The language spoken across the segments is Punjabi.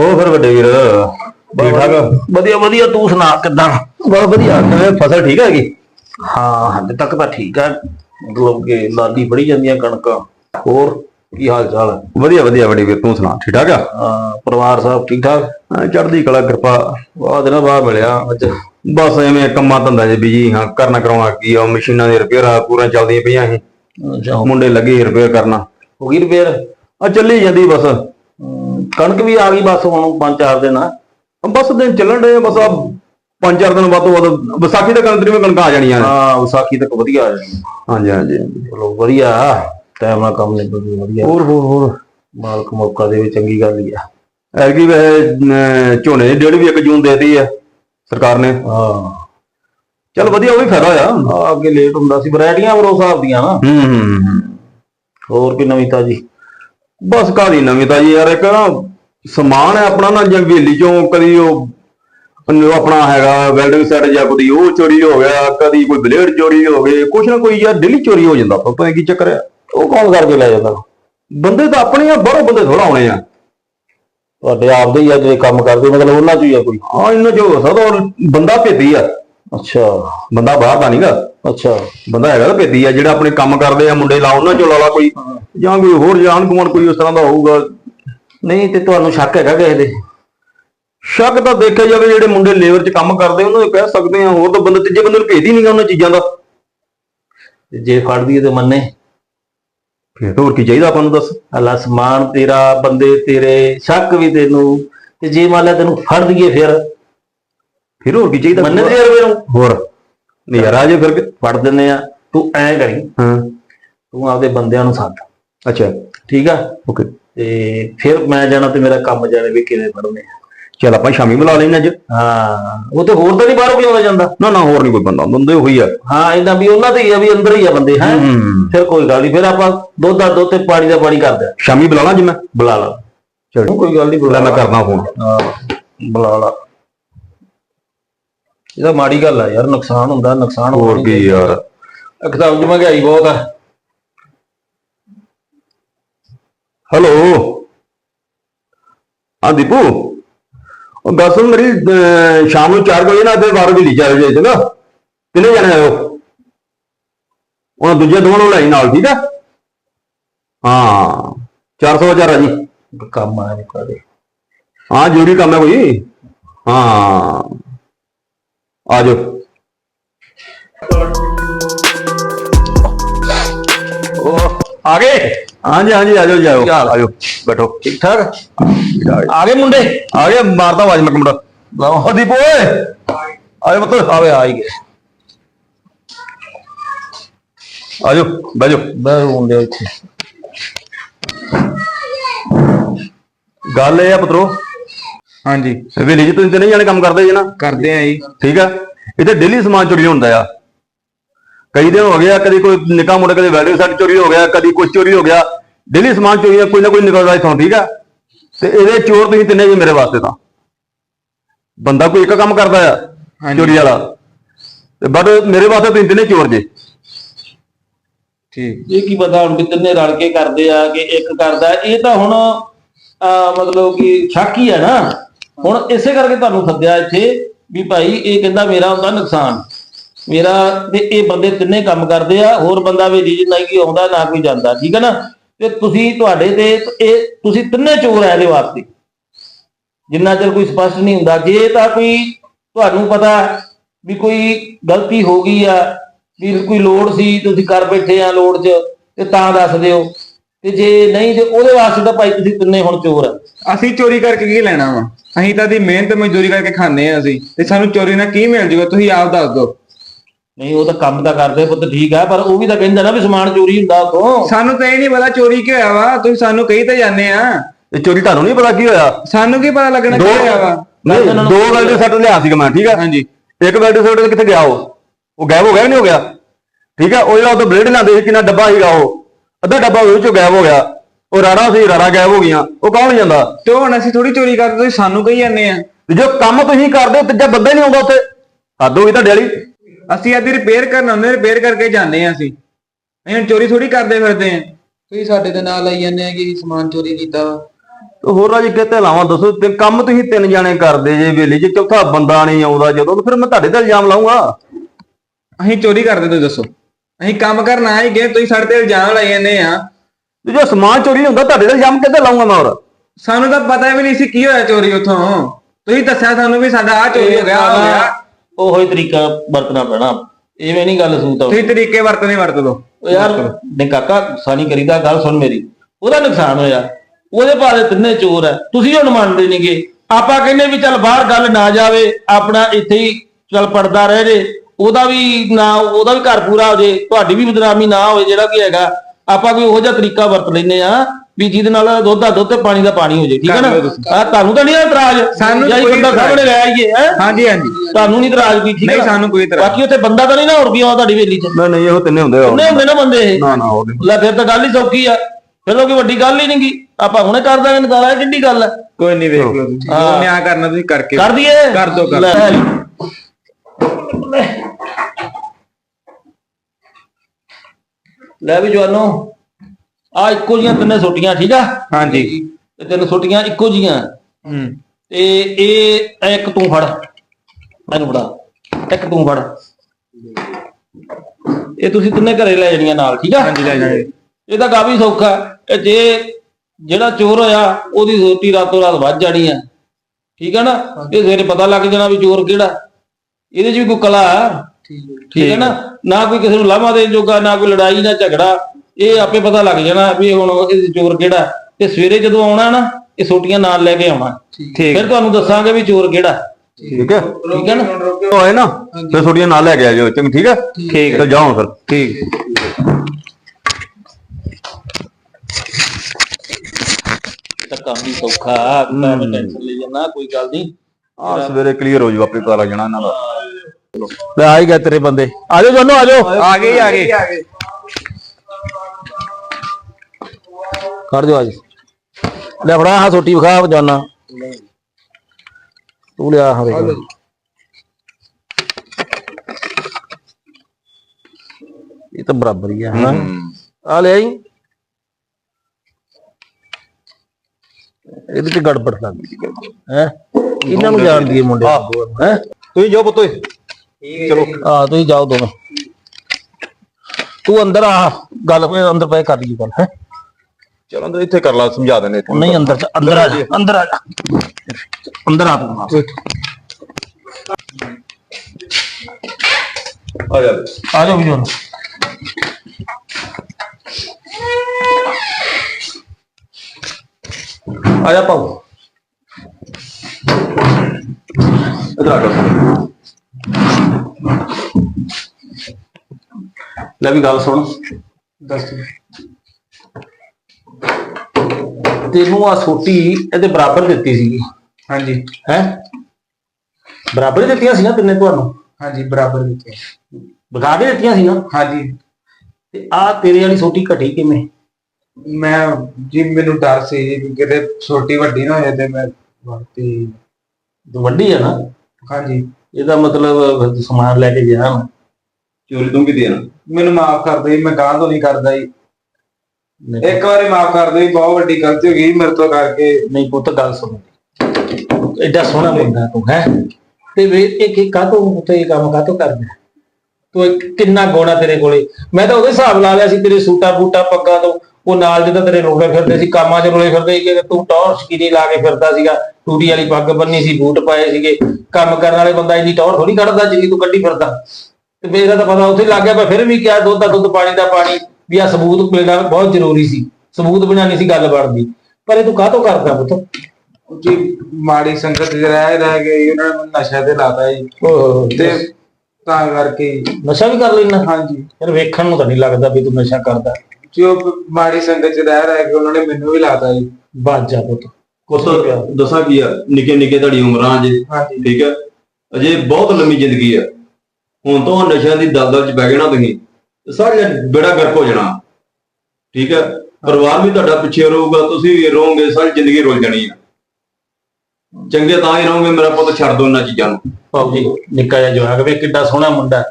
ਹੋ ਫਿਰ ਵੱਡੇ ਵੀਰ ਠੀਕ ਠਾਕ? ਵਧੀਆ ਵਧੀਆ। ਤੂੰ ਸੁਣਾ ਕਿੱਦਾਂ? ਬਹੁਤ ਵਧੀਆ। ਕਿਵੇਂ? ਫਸਲ ਠੀਕ ਹੈਗੀ? ਹਾਂ ਹੱਦ ਤੱਕ ਤਾਂ ਠੀਕ ਆ। ਮਤਲਬ ਕਿ ਲਾਦੀ ਬੜੀ ਜਾਂਦੀਆਂ ਕਣਕਾਂ। ਹੋਰ ਕੀ ਹਾਲ ਚਾਲ ਹੈ ਵਧੀਆ ਵਧੀਆ ਵੱਡੇ ਵੀਰ ਤੂੰ ਸੁਣਾ ਠੀਕ ਠਾਕ ਆ? ਹਾਂ, ਪਰਿਵਾਰ ਸਭ ਠੀਕ ਠਾਕ? ਹਾਂ, ਚੜ੍ਹਦੀ ਕਲਾ ਕਿਰਪਾ। ਬਹੁਤ ਦਿਨਾਂ ਬਾਅਦ ਮਿਲਿਆ। ਅੱਜ? ਬਸ ਐਵੇਂ ਕੰਮਾਂ ਧੰਦਾ ਜੇ ਬਿਜ਼ੀ ਹਾਂ। ਕਰਨਾ ਕਰਾਉਣਾ ਕੀ ਆ? ਮਸ਼ੀਨਾਂ ਦੀ ਰਿਪੇਅਰ ਪੂਰਾ ਚੱਲਦੀਆਂ ਪਈਆਂ ਅੱਛਾ। ਮੁੰਡੇ ਲੱਗੇ ਰਿਪੇਅਰ ਕਰਨਾ। ਹੋ ਗਈ ਰਿਪੇਅਰ ਆ ਚੱਲੀ ਜਾਂਦੀ ਬਸ। ਕਣਕ ਵੀ ਆ ਗਈ ਬਸ ਹੁਣ ਪੰਜ ਚਾਰ ਦਿਨ। ਆ ਬਸ ਦਿਨ ਚੱਲਣ ਦੇ ਬਸ ਆ ਪੰਜ ਚਾਰ ਦਿਨ ਬਾਅਦ ਤੋਂ ਬਾਅਦ ਵਿਸਾਖੀ ਤੱਕ ਅੰਤਰੀ ਵਿੱਚ ਕਣਕਾਂ ਆ ਜਾਣੀਆਂ ਨੇ। ਹਾਂ ਵਿਸਾਖੀ ਤੱਕ ਵਧੀਆ ਆ ਜਾਣੀ ਹਾਂਜੀ ਹਾਂਜੀ ਹਾਂਜੀ। ਚਲੋ ਵਧੀਆ ਟਾਈਮ ਨਾਲ ਕੰਮ ਨਿਬੜ ਗਿਆ ਵਧੀਆ। ਹੋਰ ਹੋਰ ਹੋਰ। ਮਾਲਕ ਮੌਕਾ ਦੇਵੇ ਚੰਗੀ ਗੱਲ ਹੀ ਆ। ਐਰਗੀ ਵੇ ਝੋਨੇ ਦੀ ਡੇਢ ਵੀ 1 ਜੂਨ ਦੇਤੀ ਆ ਸਰਕਾਰ ਨੇ। ਹਾਂ। ਚੱਲ ਵਧੀਆ ਉਹ ਵੀ ਫਾਇਦਾ ਆ ਆ ਅੱਗੇ ਲੇਟ ਹੁੰਦਾ ਸੀ ਵੈਰਾਈਟੀਆਂ ਹਿਸਾਬ ਦੀਆਂ ਨਾ। ਹੂੰ ਹੂੰ ਹੂੰ। ਹੋਰ ਕੀ ਨਵੀਂ ਤਾਜੀ? ਬਸ ਕਾਦੀ ਨਵੀਂ ਤਾਂ ਜੀ ਯਾਰ ਇੱਕ ਨਾ ਸਮਾਨ ਹੈ ਆਪਣਾ ਨਾ ਜਾਂ ਹਵੇਲੀ ਚੋਂ ਕਦੀ ਉਹ ਉਹ ਆਪਣਾ ਹੈਗਾ ਵੈਲਡਿੰਗ ਸੈੱਟ ਜਾਂ ਕਦੀ ਉਹ ਚੋਰੀ ਹੋ ਗਿਆ ਕਦੀ ਕੋਈ ਬਲੇਡ ਚੋਰੀ ਹੋ ਗਏ ਕੁਛ ਨਾ ਕੋਈ ਯਾਰ ਡੇਲੀ ਚੋਰੀ ਹੋ ਜਾਂਦਾ ਪਤਾ ਨਹੀਂ ਕੀ ਚੱਕਰ ਆ ਉਹ ਕੌਣ ਕਰਕੇ ਲੈ ਜਾਂਦਾ? ਬੰਦੇ ਤਾਂ ਆਪਣੇ ਆ ਬਾਹਰੋਂ ਬੰਦੇ ਥੋੜਾ ਆਉਣੇ ਆ। ਤੁਹਾਡੇ ਆਪਦੇ ਹੀ ਆ ਜਿਹੜੇ ਕੰਮ ਕਰਦੇ ਮਤਲਬ ਉਹਨਾਂ ਚ ਹੀ ਆ ਕੋਈ? ਆ ਇਹਨਾਂ ਜੋ ਹੋ ਸਕਦਾ ਔਰ ਬੰਦਾ ਭੇਤੀ ਆ। ਅੱਛਾ। ਬੰਦਾ ਬਾਹਰ ਦਾ ਨਹੀਂਗਾ ਅੱਛਾ। ਬੰਦਾ ਹੈਗਾ ਤਾਂ ਭੇਤੀ ਆ ਜਿਹੜਾ ਆਪਣੇ ਕੰਮ ਕਰਦੇ ਆ ਮੁੰਡੇ ਲਾ ਉਹਨਾਂ ਚੋਂ ਲਾ ਲਾ ਕੋਈ। ਜਾਂ ਕੋਈ ਹੋਰ ਜਾਣ ਗੁਆਂਢ ਕੋਈ ਉਸ ਤਰ੍ਹਾਂ ਦਾ ਹੋਊਗਾ। ਨਹੀਂ ਤੇ ਤੁਹਾਨੂੰ ਸ਼ੱਕ ਹੈਗਾ ਕਿਸੇ ਦੇ? ਸ਼ੱਕ ਤਾਂ ਦੇਖਿਆ ਜਾਵੇ ਜਿਹੜੇ ਮੁੰਡੇ ਲੇਬਰ 'ਚ ਕੰਮ ਕਰਦੇ ਉਹਨਾਂ ਨੂੰ ਕਹਿ ਸਕਦੇ ਆ ਹੋਰ ਤਾਂ ਬੰਦੇ ਤੀਜੇ ਬੰਦੇ ਨੂੰ ਹੀ ਨਹੀਂਗਾ ਉਹਨਾਂ ਚੀਜ਼ਾਂ ਦਾ। ਜੇ ਫੜ ਦਈਏ ਤੇ ਮੰਨੇ। ਫਿਰ ਹੋਰ ਕੀ ਚਾਹੀਦਾ ਆਪਾਂ ਨੂੰ ਦੱਸ। ਅੱਲਾ ਸਮਾਨ ਤੇਰਾ ਬੰਦੇ ਤੇਰੇ ਸ਼ੱਕ ਵੀ ਤੈਨੂੰ। ਤੇ ਜੇ ਮੰਨ ਲਿਆ ਤੈਨੂੰ ਫੜ ਦਈਏ ਫਿਰ। ਫਿਰ ਹੋਰ ਕੀ ਚਾਹੀਦਾ ਮੰਨੇ ਤੇ ਯਾਰ ਨੂੰ? ਹੋਰ। ਨਜ਼ਾਰਾ ਜੇ ਫਿਰ ਫੜ ਦਿੰਦੇ ਆ। ਤੂੰ ਐ ਕਰੀ। ਹਾਂ। ਤੂੰ ਆਪਦੇ ਬੰਦਿਆਂ ਨੂੰ ਸੱਦ। ਅੱਛਾ। ਠੀਕ ਆ? ਓਕੇ। ਤੇ ਫਿਰ ਮੈਂ ਜਾਣਾ ਤੇ ਮੇਰਾ ਕੰਮ ਜਾਣੇ ਵੀ ਕਿਵੇਂ ਫੜਨੇ ਆ। ਚਲ ਆਪਾਂ ਸ਼ਾਮੀ ਬੁਲਾ ਲੈਣਾ ਅੱਜ। ਹਾਂ। ਉਹ ਤੇ ਹੋਰ ਤਾਂ ਨਹੀਂ ਬਾਹਰੋਂ ਆ ਜਾਂਦਾ। ਨਾ ਨਾ ਹੋਰ ਨਹੀਂ ਕੋਈ ਬੰਦਾ ਬੰਦੇ ਉਹੀ ਆ। ਹਾਂ ਇਦਾਂ ਵੀ ਉਹਨਾਂ ਦੇ ਹੀ ਆ ਵੀ ਅੰਦਰ ਹੀ ਆ ਬੰਦੇ ਹੈ? ਫਿਰ ਕੋਈ ਗੱਲ ਨਹੀਂ। ਫਿਰ ਆਪਾਂ ਦੁੱਧ ਦਾ ਦੁੱਧ ਤੇ ਪਾਣੀ ਦਾ ਪਾਣੀ ਕਰਦੇ ਆ। ਸ਼ਾਮੀ ਬੁਲਾਣਾ ਜੀ ਮੈਂ। ਬੁਲਾ ਲਾ। ਚਲ। ਕੋਈ ਗੱਲ ਨਹੀਂ ਲੈ ਮੈਂ ਕਰਦਾ ਫੋਨ ਹਾਂ ਬੁਲਾ ਲਾ। ਇਹਦਾ ਮਾੜੀ ਗੱਲ ਆ ਯਾਰ ਨੁਕਸਾਨ ਹੁੰਦਾ ਨੁਕਸਾਨ ਹੋਰ ਕੀ ਯਾਰ। ਇੱਕ ਤਾਂ ਉਂਝ ਮਹਿੰਗਾਈ ਬਹੁਤ ਆ। ਹੈਲੋ। ਹਾਂ ਦੀਪੂ ਉਹ ਸੁਣ ਮੇਰੀ ਅਹ, ਸ਼ਾਮ ਨੂੰ 4 ਵਜੇ ਨਾ ਤੇ ਬਾਹਰ ਵੀ ਚੱਲ ਜਾਏ ਚੰਗਾ ਕਿੰਨੇ ਜਣੇ ਆਇਓ ਉਹਨਾਂ ਦੂਜੇ ਦੋਵਾਂ ਨੂੰ ਲੈ ਆਈ ਨਾਲ ਠੀਕ ਆ? ਹਾਂ 400 ਹਜ਼ਾਰ ਆ ਜੀ। ਕੰਮ ਆ ਨਹੀਂ ਕਰਦੇ ਹਾਂ ਜ਼ਰੂਰੀ ਕੰਮ ਹੈ ਕੋਈ। ਹਾਂ। ਆ ਜਾਓ ਉਹ ਆ ਗਏ? ਹਾਂਜੀ ਹਾਂਜੀ ਆ ਜਾਓ ਜਾਓ ਕੀ ਹਾਲ? ਆ? ਜਾਓ ਬੈਠੋ। ਠੀਕ ਠਾਕ ਆ ਗਏ ਮੁੰਡੇ? ਆ ਗਿਆ ਮਾਰਦਾ ਆਵਾਜ਼ ਮੈਂ ਕਮੜਾ ਲਾਓ। ਦੀਪੂ ਓਏ। ਆ ਜਾ ਪੁੱਤ। ਆਵੇ ਆ ਹੀ ਗਏ। ਆ ਜਾਓ। ਬਹਿ ਜਾਓ ਬੈ ਮੁੰਡੇ ਇੱਥੇ। ਗੱਲ ਇਹ ਆ ਪੁੱਤਰੋ ਹਾਂਜੀ। ਹਵੇਲੀ 'ਚ ਤੁਸੀਂ ਤੇ ਨਹੀਂ ਜਾਣੇ ਕੰਮ ਕਰਦੇ ਜੀ ਨਾ? ਕਰਦੇ ਆ ਜੀ। ਠੀਕ ਆ? ਇੱਥੇ ਡੇਲੀ ਸਮਾਨ ਚੋਰੀ ਹੁੰਦਾ ਆ। ਕਈ ਦਿਨ ਹੋ ਗਿਆ ਕਦੀ ਕੋਈ ਨਿੱਕਾ ਮੋਟਾ ਕਦੇ ਵੈਲਿਊ ਸੈੱਟ ਚੋਰੀ ਹੋ ਗਿਆ ਕਦੀ ਕੁਝ ਚੋਰੀ ਹੋ ਗਿਆ। ਡੇਲੀ ਸਮਾਨ ਚੋਰੀ ਆ, ਕੋਈ ਨਾ ਕੋਈ ਨਿਕਲਦਾ ਇੱਥੋਂ ਠੀਕ ਆ? ਤੇ ਇਹਦੇ ਚੋਰ ਤੁਸੀਂ ਤਿੰਨੇ ਜੀ ਮੇਰੇ ਵਾਸਤੇ ਤਾਂ। ਬੰਦਾ ਕੋਈ ਇੱਕ ਕੰਮ ਕਰਦਾ ਆ। ਚੋਰੀ ਵਾਲਾ। ਤੇ ਬਟ ਮੇਰੇ ਵਾਸਤੇ ਤੁਸੀਂ ਤਿੰਨੇ ਚੋਰ ਜੇ। ਠੀਕ। ਇਹ ਕੀ ਪਤਾ ਹੁਣ ਵੀ ਤਿੰਨੇ ਰਲ ਕੇ ਕਰਦੇ ਆ ਕਿ ਇੱਕ ਕਰਦਾ। ਇਹ ਤਾਂ ਹੁਣ ਮਤਲਬ ਕਿ ਸ਼ੱਕ ਹੀ ਆ ਨਾ। ਹੁਣ ਇਸੇ ਕਰਕੇ ਤੁਹਾਨੂੰ ਸੱਦਿਆ ਇੱਥੇ ਵੀ ਭਾਈ ਇਹ ਕਹਿੰਦਾ ਮੇਰਾ ਹੁੰਦਾ ਨੁਕਸਾਨ। ਮੇਰਾ ਤੇ ਇਹ ਬੰਦੇ ਤਿੰਨੇ ਕੰਮ ਕਰਦੇ ਆ, ਹੋਰ ਬੰਦਾ ਵੀ ਰੀਜ ਨਹੀਂ ਕੀ ਆਉਂਦਾ ਨਾ ਕੋਈ ਜਾਂਦਾ, ਠੀਕ ਹੈ ਨਾ? ਤੇ ਤੁਸੀਂ ਤੁਹਾਡੇ ਤੇ ਇਹ ਤੁਸੀਂ ਤਿੰਨੇ ਚੋਰ ਆ ਇਹਦੇ ਵਾਸਤੇ। ਜਿੰਨਾ ਚਿਰ ਕੋਈ ਸਪਸ਼ਟ ਨਹੀਂ ਹੁੰਦਾ, ਜੇ ਤਾਂ ਕੋਈ ਤੁਹਾਨੂੰ ਪਤਾ ਵੀ ਕੋਈ ਗਲਤੀ ਹੋ ਗਈ ਆ, ਵੀ ਕੋਈ ਲੋੜ ਸੀ, ਤੁਸੀਂ ਕਰ ਬੈਠੇ ਆ ਲੋੜ 'ਚ, ਤੇ ਤਾਂ ਦੱਸ ਦਿਓ। ਤੇ ਜੇ ਨਹੀਂ ਤੇ ਉਹਦੇ ਵਾਸਤੇ ਤਾਂ ਭਾਈ ਤੁਸੀਂ ਤਿੰਨੇ ਹੁਣ ਚੋਰ ਆ? ਅਸੀਂ ਚੋਰੀ ਕਰਕੇ ਕੀ ਲੈਣਾ ਵਾ? ਅਸੀਂ ਤਾਂ ਦੀ ਮਿਹਨਤ ਮਜ਼ਦੂਰੀ ਕਰਕੇ ਖਾਂਦੇ ਆ ਅਸੀਂ। ਤੇ ਸਾਨੂੰ ਚੋਰੀ ਨਾਲ ਕੀ ਮਿਲ ਜੂਗਾ? ਤੁਸੀਂ ਆਪ ਦੱਸ ਦਿਓ। ਨਹੀਂ ਉਹ ਤਾਂ ਕੰਮ ਤਾਂ ਕਰਦੇ ਪੁੱਤ ਠੀਕ ਆ ਪਰ ਉਹ ਵੀ ਤਾਂ ਕਹਿੰਦਾ ਨਾ ਵੀ ਸਮਾਨ ਚੋਰੀ ਹੁੰਦਾ ਉਤੋਂ ਸਾਨੂੰ ਤਾਂ ਇਹ ਨਹੀਂ ਪਤਾ ਚੋਰੀ ਕੀ ਹੋਇਆ ਵਾ। ਤੁਸੀਂ ਸਾਨੂੰ ਕਹੀ ਤਾਂ ਜਾਂਦੇ ਆ। ਇਹ ਚੋਰੀ ਤੁਹਾਨੂੰ ਨਹੀਂ ਪਤਾ ਕੀ ਹੋਇਆ? ਸਾਨੂੰ ਕੀ ਪਤਾ ਲੱਗਣਾ ਕੀ ਦੋ ਹੋਇਆ ਵਾ? ਨਹੀਂ ਦੋ ਵੈਲਿਊ ਸੈੱਟ ਲਿਆ ਸੀਗਾ ਮੈਂ ਠੀਕ ਆ? ਹਾਂਜੀ। ਇੱਕ ਵੈਲਿਊ ਸੈੱਟ ਕਿੱਥੇ ਗਿਆ ਉਹ? ਉਹ ਗਾਇਬ ਹੋ ਗਿਆ ਕਿ ਨਹੀਂ ਹੋ ਗਿਆ? ਠੀਕ ਆ? ਉਹ ਜਿਹੜਾ ਉਹ ਬਲੇਡ ਲਾਉਂਦੇ ਸੀ ਕਿੰਨਾ ਡੱਬਾ ਸੀਗਾ ਉਹ। ਅੱਧਾ ਡੱਬਾ ਉਹਦੇ ਵਿੱਚੋਂ ਗਾਇਬ ਹੋ ਗਿਆ। ਉਹ ਰਾੜਾ ਸੀ ਰਾੜਾ ਗਾਇਬ ਹੋ ਗਈਆਂ। ਉਹ ਕੌਣ ਜਾਂਦਾ ਤੇ ਹੁਣ ਅਸੀਂ ਥੋੜੀ ਚੋਰੀ ਕਰਦੇ ਤੁਸੀਂ ਸਾਨੂੰ ਕਹੀ ਜਾਂਦੇ ਆ। ਤੇ ਜੋ ਕੰਮ ਤੁਸੀਂ ਕਰਦੇ ਹੋ ਤੀਜਾ ਬੰਦਾ ਹੀ ਨਹੀਂ ਆਉਂਦਾ ਉੱਥੇ। ਹੱਦ ਹੋ ਗਈ ਤੁਹਾਡੇ ਵਾਲੀ। ਅਸੀਂ ਆਦੀ ਰਿਪੇਅਰ ਕਰਨ ਆਉਂਦੇ ਰਿਪੇਅਰ ਕਰਕੇ ਜਾਂਦੇ ਆ ਅਸੀਂ। ਅਸੀਂ ਹੁਣ ਚੋਰੀ ਥੋੜੀ ਕਰਦੇ ਫਿਰਦੇ ਆ ਤੁਸੀਂ ਸਾਡੇ ਦੇ ਨਾਲ ਆਈ ਜਾਂਦੇ ਆ ਕਿ ਸਮਾਨ ਚੋਰੀ ਕੀਤਾ ਵਾ। ਤੇ ਹੋਰ ਰਾਜੀ ਕਿਤੇ ਲਾਵਾਂ ਦੱਸੋ। ਤੇ ਕੰਮ ਤੁਸੀਂ ਤਿੰਨ ਜਾਣੇ ਕਰਦੇ ਜੇ ਵੇਲੇ ਜੇ ਚੌਥਾ ਬੰਦਾ ਨਹੀਂ ਆਉਂਦਾ ਜਦੋਂ ਤਾਂ ਫਿਰ ਮੈਂ ਤੁਹਾਡੇ ਤੇ ਇਲਜ਼ਾਮ ਲਾਉਂਗਾ ਅਸੀਂ ਚੋਰੀ ਕਰਦੇ ਤੁਸੀਂ ਦੱਸੋ। ਅਸੀਂ ਕੰਮ ਕਰਨ ਆਏ ਗਏ ਤੁਸੀਂ ਸਾਡੇ ਤੇ ਇਲਜ਼ਾਮ ਲਾਈ ਜਾਂਦੇ ਆ। ਤੇ ਜੋ ਸਮਾਨ ਚੋਰੀ ਹੁੰਦਾ ਤੁਹਾਡੇ ਤੇ ਇਲਜ਼ਾਮ ਕਿੱਥੇ ਲਾਉਂਗਾ ਮੈਂ ਹੋਰ? ਸਾਨੂੰ ਤਾਂ ਪਤਾ ਵੀ ਨਹੀਂ ਸੀ ਕੀ ਹੋਇਆ ਚੋਰੀ ਉੱਥੋਂ। ਤੁਸੀਂ ਦੱਸਿਆ ਸਾਨੂੰ ਵੀ ਸਾਡਾ ਆ ਚੋਰੀ ਹੋ ਗਿਆ ਆਹ ਹੋ ਗਿਆ। ਉਹੋ ਹੀ ਤਰੀਕਾ ਵਰਤਣਾ ਪੈਣਾ। ਐਵੇਂ ਨਹੀਂ ਗੱਲ ਸੂਤ ਤੁਸੀਂ ਤਰੀਕੇ ਵਰਤਨੇ ਵਰਤ ਲਓ ਉਹ ਯਾਰ ਨੇ ਕਾਕਾ ਗੁੱਸਾ ਨਹੀਂ ਕਰੀਦਾ ਗੱਲ ਸੁਣ ਮੇਰੀ। ਉਹਦਾ ਨੁਕਸਾਨ ਹੋਇਆ। ਉਹਦੇ ਭਾਰੇ ਤਿੰਨੇ ਚੋਰ ਹੈ ਤੁਸੀਂ ਹੁਣ ਮੰਨਦੇ ਨਹੀਂਗੇ ਆਪਾਂ ਕਹਿੰਦੇ ਵੀ ਚੱਲ ਬਾਹਰ ਗੱਲ ਨਾ ਜਾਵੇ ਆਪਣਾ ਇੱਥੇ ਹੀ ਚੱਲ ਪੜਦਾ ਰਹੇ ਜੇ। ਉਹਦਾ ਵੀ ਨਾ ਉਹਦਾ ਵੀ ਘਰ ਪੂਰਾ ਹੋ ਜੇ ਤੁਹਾਡੀ ਵੀ ਬਦਨਾਮੀ ਨਾ ਹੋਵੇ ਜਿਹੜਾ ਕੀ ਹੈਗਾ ਆਪਾਂ ਕੋਈ ਉਹੋ ਜਿਹਾ ਤਰੀਕਾ ਵਰਤ ਲੈਨੇ ਆ ਵੀ ਜਿਹਦੇ ਨਾਲ ਦੁੱਧ ਦਾ ਦੁੱਧ ਤੇ ਪਾਣੀ ਦਾ ਪਾਣੀ ਹੋ ਜੇ ਠੀਕ ਹੈ ਨਾ। ਆ ਤੁਹਾਨੂੰ ਤਾਂ ਨਹੀਂ ਇਤਰਾਜ਼ ਸਾਨੂੰ ਕੋਈ ਬੰਦਾ ਸਾਹਮਣੇ ਲੈ ਆਈਏ ਹੈ ਹਾਂਜੀ ਹਾਂਜੀ। ਤੁਹਾਨੂੰ ਨਹੀਂ ਇਤਰਾਜ਼ ਕੀ ਠੀਕ ਹੈ ਨਹੀਂ ਨਾ? ਸਾਨੂੰ ਕੋਈ ਇਤਰਾਜ਼। ਬਾਕੀ ਉੱਥੇ ਬੰਦਾ ਤਾਂ ਨਹੀਂ ਨਾ ਹੋਰ ਵੀ ਆਉਂਦਾ ਤੁਹਾਡੀ ਵੇਲੀ 'ਚ। ਨਹੀਂ ਨਹੀਂ ਇਹੋ ਤਿੰਨੇ ਹੁੰਦੇ ਆ। ਉਹਨੇ ਹੁੰਦੇ ਨਾ ਬੰਦੇ ਇਹ। ਨਾ ਨਾ ਉਹ ਨਹੀਂ ਲੈ ਫਿਰ ਤਾਂ ਗੱਲ ਹੀ ਸੌਖੀ ਆ। ਫਿਰ ਕੋਈ ਵੱਡੀ ਗੱਲ ਹੀ ਨਹੀਂਗੀ ਆਪਾਂ ਹੁਣੇ ਕਰ ਦਾਂਗੇ ਨਜ਼ਾਰਾ ਇਹ ਕਿੱਡੀ ਗੱਲ ਹੈ ਕੋਈ ਨਹੀਂ ਵੇਖ ਲਓ ਤੁਸੀਂ। ਨਿਆਂ ਕਰਨਾ ਤੁਸੀਂ ਕਰਕੇ। ਕਰ ਦਈਏ। ਕਰ ਦਿਓ, ਕਰ ਲੈ। ਲੈ ਵੀ ਜਵਾਨੋ ਆ ਇੱਕੋ ਜੀਆਂ ਤਿੰਨੇ ਛੋਟੀਆਂ ਠੀਕ ਆ? ਹਾਂਜੀ। ਤੇ ਤਿੰਨ ਛੋਟੀਆਂ ਇੱਕੋ ਜੀਆਂ ਹੂੰ। ਤੇ ਇਹ ਇੱਕ ਤੂੰ ਫੜ। ਇਹਨੂੰ ਫੜਾ। ਇੱਕ ਤੂੰ ਫੜ। ਇਹ ਤੁਸੀਂ ਤਿੰਨੇ ਘਰੇ ਲੈ ਜਾਣੀਆਂ ਨਾਲ ਠੀਕ ਆ? ਹਾਂਜੀ ਲੈ ਜਾਣਗੇ। ਇਹ ਤਾਂ ਕਾਫੀ ਸੌਖਾ ਜੇ ਜਿਹੜਾ ਚੋਰ ਹੋਇਆ ਉਹਦੀ ਸੋਟੀ ਰਾਤੋਂ ਰਾਤ ਵੱਜ ਜਾਣੀ ਆ। ਠੀਕ ਹੈ ਨਾ? ਇਹ ਸਵੇਰੇ ਪਤਾ ਲੱਗ ਜਾਣਾ ਵੀ ਚੋਰ ਕਿਹੜਾ। ਇਹਦੇ 'ਚ ਵੀ ਕੋਈ ਕਲਾ ਹੈ ਠੀਕ ਹੈ ਨਾ? ਨਾ ਕੋਈ ਕਿਸੇ ਨੂੰ ਲਾਮਾ ਦੇਣ ਜੋਗਾ ਨਾ ਕੋਈ ਲੜਾਈ ਨਾ ਝਗੜਾ। ਇਹ ਆਪੇ ਪਤਾ ਲੱਗ ਜਾਣਾ ਵੀ ਹੁਣ ਇਹ ਚੋਰ ਕਿਹੜਾ ਤੇ ਸਵੇਰੇ ਜਦੋਂ ਆਉਣਾ ਨਾ ਇਹ ਸੋਟੀਆਂ ਨਾਲ ਲੈ ਕੇ ਆਉਣਾ। ਠੀਕ। ਫਿਰ ਤੁਹਾਨੂੰ ਦੱਸਾਂਗੇ ਵੀ ਚੋਰ ਕਿਹੜਾ ਠੀਕ। ਹੈ? ਠੀਕ ਹੈ ਨਾ? ਉਹ ਆਏ ਨਾ ਫਿਰ ਛੋਟੀਆਂ ਨਾਲ ਲੈ ਕੇ ਆ ਜਾਓ ਚੰਗ ਠੀਕ ਹੈ? ਠੀਕ। ਤੇ ਜਾਓ ਫਿਰ। ਠੀਕ। ਤਾਂ ਕੰਮ ਵੀ ਸੌਖਾ ਮੈਂ ਟੈਨਸ਼ਨ ਲਈ ਜਾਣਾ ਕੋਈ ਗੱਲ ਨਹੀਂ। ਆ ਸਵੇਰੇ ਕਲੀਅਰ ਹੋ ਜੂ ਆਪੇ ਪਤਾ ਲੱਗ ਜਾਣਾ ਇਹਨਾਂ ਦਾ। ਲੈ ਆ ਹੀ ਗਏ ਤੇਰੇ ਬੰਦੇ। ਆ ਜਾਓ ਜਾਨੋ ਆ ਜਾਓ। ਆ ਗਏ ਆ ਗਏ ਕਰ ਦਿਓ ਅੱਜ। ਲੈ ਫੜਾ ਆਹ ਛੋਟੀ ਵਿਖਾ ਜਾਨਾ। ਤੂੰ ਲਿਆ ਹਾਂ ਵੇਖ ਇਹ ਤਾਂ ਬਰਾਬਰ ਹੀ ਆ ਹਨਾ? ਆ ਲੈ ਆਈ ਇਹਦੇ ਚ ਗੜਬੜ ਲੱਗ ਗਈ। ਹੈ? ਇਹਨਾਂ ਨੂੰ ਜਾਣਦੀ ਹੈ ਮੁੰਡੇ। ਹੈ? ਤੁਸੀਂ ਜਾਓ ਪੁੱਤੋ ਚਲੋ ਆ ਤੁਸੀਂ ਜਾਓ ਦੋਵੇਂ। ਤੂੰ ਅੰਦਰ ਆ ਗੱਲ ਅੰਦਰ ਪੈ ਕਰ ਲਈ ਗੱਲ ਹੈ। ਚਲੋ ਅੰਦਰ ਇੱਥੇ ਕਰ ਲਾ ਸਮਝਾ ਦਿੰਦੇ ਇੱਥੇ। ਨਹੀਂ ਅੰਦਰ ਅੰਦਰ ਆ ਜਾ ਅੰਦਰ ਆ ਜਾ। ਅੰਦਰ ਆ ਤੂੰ ਆ ਜਾ। ਆ ਜਾਓ ਵੀ ਜੋਨ ਆ ਜਾ ਪਾਉ ਇਧਰ ਆ ਜਾ ਲੈ ਵੀ ਗੱਲ ਸੁਣ। ਦੱਸ ਤੈਨੂੰ ਆ ਛੋਟੀ ਇਹਦੇ ਬਰਾਬਰ ਦਿੱਤੀ ਸੀਗੀ। ਹਾਂਜੀ। ਹੈ? ਬਰਾਬਰ ਹੀ ਦਿੱਤੀਆਂ ਸੀ ਨਾ ਤਿੰਨੇ ਤੁਹਾਨੂੰ? ਹਾਂਜੀ ਬਰਾਬਰ ਦਿੱਤੇ ਵਿਖਾ ਕੇ ਦਿੱਤੀਆਂ ਸੀ ਨਾ ਹਾਂਜੀ। ਤੇ ਆ ਤੇਰੇ ਵਾਲੀ ਛੋਟੀ ਘਟੀ ਕਿਵੇਂ? ਮੈਂ ਜੀ ਮੈਨੂੰ ਡਰ ਸੀ ਜੀ ਕਿ ਕਿਤੇ ਛੋਟੀ ਵੱਡੀ ਨਾ ਹੋ ਜਾਏ ਤੇ ਮੈਂ ਵਰਤੀ। ਵੱਡੀ ਆ ਨਾ? ਹਾਂਜੀ। ਇਹਦਾ ਮਤਲਬ ਸਮਾਨ ਲੈ ਕੇ ਗਿਆ ਚੋਰੀ ਤੂੰ ਕੀ ਦੇਣਾ। ਮੈਨੂੰ ਮਾਫ ਕਰ ਦੇ ਮੈਂ ਗਾਂ ਤੋਂ ਨਹੀਂ ਕਰਦਾ ਜੀ। ਇੱਕ ਵਾਰੀ ਮਾਫ ਕਰ ਦੇ ਬਹੁਤ ਵੱਡੀ ਗਲਤੀ ਹੋ ਗਈ ਮੇਰੇ ਤੋਂ ਕਰਕੇ। ਨਹੀਂ ਪੁੱਤ ਗੱਲ ਸੁਣ। ਐਡਾ ਸੋਹਣਾ ਮੁੰਡਾ ਤੂੰ ਹੈ? ਤੇ ਵੇ ਇਹ ਕੀ ਕਾਤੋਂ ਤੇ ਇਹ ਕੰਮ ਕਾਤੋਂ ਕਰਦਾ? ਤੂੰ ਇੱਕ ਕਿੰਨਾ ਗੋਣਾ ਤੇਰੇ ਕੋਲੇ? ਮੈਂ ਤਾਂ ਉਹਦੇ ਹਿਸਾਬ ਲਾ ਲਿਆ ਸੀ ਤੇਰੇ ਸੂਟਾ ਬੂਟਾ ਪੱਗਾਂ ਤੋਂ। ਉਹ ਨਾਲ ਜਿੱਦਾਂ ਤੇਰੇ ਰੋਲੇ ਫਿਰਦੇ ਸੀ ਕੰਮਾਂ 'ਚ ਰੋਲੇ ਫਿਰਦੇ ਸੀ ਕਿ ਤੂੰ ਟੌਰ ਸ਼ਕੀਨੀ ਲਾ ਕੇ ਫਿਰਦਾ ਸੀਗਾ। ਟੂਟੀ ਵਾਲੀ ਪੱਗ ਬੰਨੀ ਸੀ ਬੂਟ ਪਾਏ ਸੀਗੇ। ਕੰਮ ਕਰਨ ਵਾਲੇ ਬੰਦਾ ਇੰਨੀ ਟੌਰ ਥੋੜੀ ਕੱਢਦਾ ਜਿੰਨੀ ਤੂੰ ਕੱਢੀ ਫਿਰਦਾ। ਤੇ ਮੇਰਾ ਤਾਂ ਪਤਾ ਉੱਥੇ ਲੱਗ ਗਿਆ ਪਰ ਫਿਰ ਵੀ ਕਿਹਾ ਦੁੱਧ ਦਾ ਦੁੱਧ ਪਾਣੀ ਦਾ ਪਾਣੀ ਵੀ ਆ ਸਬੂਤ ਮਿਲਣਾ ਬਹੁਤ ਜ਼ਰੂਰੀ ਸੀ। ਸਬੂਤ ਬਿਨਾਂ ਨਹੀਂ ਸੀ ਗੱਲ ਬਣਦੀ। ਪਰ ਇਹ ਤੂੰ ਕਾਹਤੋਂ ਕਰਦਾ ਪੁੱਤ? ਜੀ ਮਾੜੀ ਸੰਗਤ 'ਚ ਰਹਿ ਰਹਿ ਗਈ ਉਹਨਾਂ ਨੇ ਮੈਨੂੰ ਨਸ਼ਾ ਤੇ ਲਾਤਾ ਜੀ। ਉਹ ਤੇ ਤਾਂ ਕਰਕੇ। ਨਸ਼ਾ ਵੀ ਕਰ ਲੈਣਾ ਹਾਂਜੀ। ਯਾਰ ਵੇਖਣ ਨੂੰ ਤਾਂ ਨਹੀਂ ਲੱਗਦਾ ਵੀ ਤੂੰ ਨਸ਼ਾ ਕਰਦਾ। ਜੋ ਮਾੜੀ ਸੰਗਤ 'ਚ ਰਹਿ ਰਹਿ ਕੇ ਉਹਨਾਂ ਨੇ ਮੈਨੂੰ ਵੀ ਲਾਤਾ ਜੀ। ਬਾਜ ਜਾ ਪੁੱਤ। ਕੁਛ ਦੱਸਾਂ ਕੀ ਆ ਨਿੱਕੇ ਨਿੱਕੇ ਤੁਹਾਡੀ ਉਮਰਾਂ ਜੇ ਹਾਂਜੀ। ਠੀਕ ਹੈ ਅਜੇ ਬਹੁਤ ਲੰਮੀ ਜ਼ਿੰਦਗੀ ਆ। ਹੁਣ ਤੋਂ ਨਸ਼ਿਆਂ ਦੀ ਦਲਦਲ 'ਚ ਬਹਿ ਜਾਣਾ ਤੁਸੀਂ, ਤੇ ਸਾਰੇ ਬੇੜਾ ਗਰਕ ਹੋ ਜਾਣਾ। ਠੀਕ ਹੈ? ਪਰਿਵਾਰ ਵੀ ਤੁਹਾਡਾ ਪਿੱਛੇ ਰਹੂਗਾ, ਤੁਸੀਂ ਵੀ ਰਹੋਗੇ, ਸਾਰੀ ਜ਼ਿੰਦਗੀ ਰੁਲ ਜਾਣੀ ਆ ਚੰਗੇ ਤਾਂ ਹੀ ਰਹੋਗੇ, ਮੇਰਾ ਪੁੱਤ ਛੱਡ ਦੋ ਇਹਨਾਂ ਚੀਜ਼ਾਂ ਨੂੰ। ਬਾਬੂ ਜੀ, ਨਿੱਕਾ ਜਿਹਾ ਜਵਾਕ ਵੇ, ਕਿੱਡਾ ਸੋਹਣਾ ਮੁੰਡਾ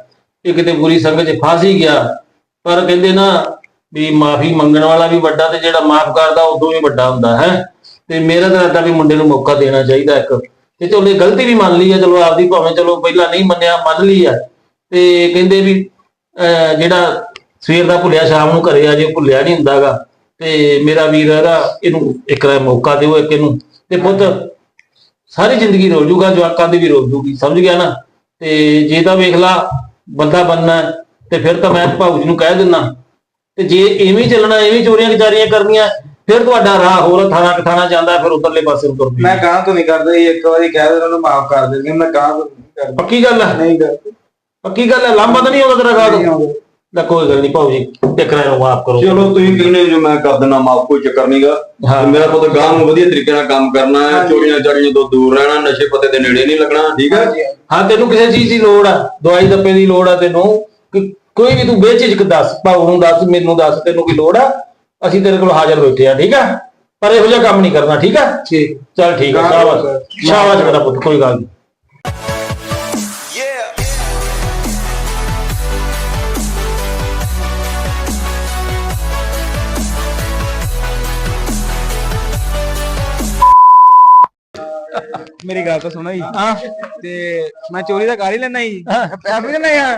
ਇਹ ਕਿਤੇ ਬੁਰੀ ਸੰਗਤ 'ਚ ਫਸ ਹੀ ਗਿਆ। ਪਰ ਕਹਿੰਦੇ ਨਾ ਵੀ ਮਾਫੀ ਮੰਗਣ ਵਾਲਾ ਵੀ ਵੱਡਾ ਤੇ ਜਿਹੜਾ ਮਾਫ ਕਰਦਾ ਉਦੋਂ ਵੀ ਵੱਡਾ ਹੁੰਦਾ, ਹੈ। ਤੇ ਮੇਰਾ ਤਾਂ ਇਰਾਦਾ ਵੀ ਮੁੰਡੇ ਨੂੰ ਮੌਕਾ ਦੇਣਾ ਚਾਹੀਦਾ ਇੱਕ। ਤੇ ਚਲੋ ਇਹ ਗਲਤੀ ਵੀ ਮੰਨ ਲਈ ਆ ਚਲੋ ਆਪਦੀ ਭਾਵੇਂ ਚਲੋ ਪਹਿਲਾਂ ਨਹੀਂ ਮੰਨਿਆ, ਮੰਨ ਲਈ ਆ ਤੇ ਕਹਿੰਦੇ ਵੀ ਜਿਹੜਾ ਸਵੇਰ ਦਾ ਭੁੱਲਿਆ ਸ਼ਾਮ ਨੂੰ ਘਰੇ ਆ ਜੇ ਭੁੱਲਿਆ ਨਹੀਂ ਹੁੰਦਾਗਾ। ਤੇ ਮੇਰਾ ਵੀਰ ਇਹਦਾ ਇਹਨੂੰ ਇੱਕ ਵਾਰ ਮੌਕਾ ਦਿਓ ਇੱਕ ਇਹਨੂੰ। ਤੇ ਪੁੱਤ ਸਾਰੀ ਜ਼ਿੰਦਗੀ ਰੋਲ ਜੂਗਾ ਜਵਾਕਾਂ ਦੀ ਵੀ ਰੋਲ ਜੂਗੀ ਸਮਝ ਗਿਆ ਨਾ? ਤੇ ਜੇ ਤਾਂ ਵੇਖ ਲਾ ਬੰਦਾ ਬੰਨਾ ਹੈ, ਤੇ ਫਿਰ ਤਾਂ ਮੈਂ ਭਾਊ ਜੀ ਨੂੰ ਕਹਿ ਦਿੰਦਾ ਤੇ ਜੇ ਐਵੇਂ ਹੀ ਚੱਲਣਾ ਐਵੇਂ ਚੋਰੀਆਂ ਵਿਚਾਰੀਆਂ ਕਰਨੀਆਂ ਫਿਰ ਤੁਹਾਡਾ ਰਾਹ ਹੋਰ ਥਾਣਾ ਕਠਾਣਾ ਜਾਂਦਾ ਫਿਰ ਉਧਰਲੇ ਪਾਸੇ ਨੂੰ ਮੈਂ ਗਾਂ ਤੋਂ ਨਹੀਂ ਕਰਦਾ ਇੱਕ ਵਾਰੀ ਕਹਿ ਦੇ ਉਹਨਾਂ ਨੂੰ ਮਾਫ ਕਰ ਦਿੰਦੀ ਮੈਂ ਗਾਂ ਤੋਂ ਨਹੀਂ ਕਰਦਾ। ਪੱਕੀ ਗੱਲ ਹੈ ਨਹੀਂ ਕਰਦਾ। ਪੱਕੀ ਗੱਲ ਹੈ ਲਾਂਬਾ ਤਾਂ ਨਹੀਂ ਆਉਂਦਾ ਤੇਰਾ ਨਹੀਂ ਗਾਹ ਆਉਂਦਾ। ਦਾ ਕੋਈ ਗੱਲ ਨਹੀਂ ਭਾਊ ਜੀ ਇੱਕ ਰਾਇ ਨੂੰ ਮਾਫ ਕਰੋ। ਚਲੋ ਤੁਸੀਂ ਕਹਿੰਦੇ ਜੋ ਮੈਂ ਕਰ ਦਿੰਦਾ ਮਾਫ ਕੋਈ ਚੱਕਰ ਨਹੀਂਗਾ ਹਾਂ। ਮੇਰਾ ਪੁੱਤ ਗਾਂ ਨੂੰ ਵਧੀਆ ਤਰੀਕੇ ਨਾਲ ਕੰਮ ਕਰਨਾ ਹੈ ਹਾਂਜੀ। ਚੋਰੀਆਂ ਚਾਰੀਆਂ ਤੋਂ ਦੂਰ ਰਹਿਣਾ ਨਸ਼ੇ ਪੱਤੇ ਦੇ ਨੇੜੇ ਨਹੀਂ ਲੱਗਣਾ ਠੀਕ ਹੈ? ਹਾਂਜੀ, ਹਾਂ ਤੈਨੂੰ ਕਿਸੇ ਚੀਜ਼ ਦੀ ਲੋੜ ਆ ਦਵਾਈ ਦੱਪੇ ਦੀ ਲੋੜ ਆ ਤੈਨੂੰ। ਕਿ ਕੋਈ ਵੀ ਤੂੰ ਬੇਝਿਜਕ ਦੱਸ ਭਾਊ ਨੂੰ ਦੱਸ ਮੈਨੂੰ ਦੱਸ ਤੈਨੂੰ ਕੀ ਲੋੜ ਆ? ਅਸੀਂ ਤੇਰੇ ਕੋਲ ਹਾਜ਼ਰ ਬੈਠੇ ਆ ਠੀਕ ਆ? ਪਰ ਇਹੋ ਜਿਹਾ ਕੰਮ ਨਹੀਂ ਕਰਨਾ ਠੀਕ ਆ? ਠੀਕ। ਚੱਲ ਠੀਕ ਆ ਸ਼ਾਬਾਸ਼। ਸ਼ਾਬਾਸ਼ ਮੇਰਾ ਪੁੱਤ ਕੋਈ ਗੱਲ ਨਹੀਂ ਮੇਰੀ ਗੱਲ ਤਾਂ ਸੁਣੋ ਜੀ। ਹਾਂ। ਤੇ ਮੈਂ ਚੋਰੀ ਦਾ ਕਰ ਹੀ ਲੈਣਾ ਜੀ। ਹਾਂ। ਪੈਸੇ ਵੀ ਲੈਣਾ ਯਾਰ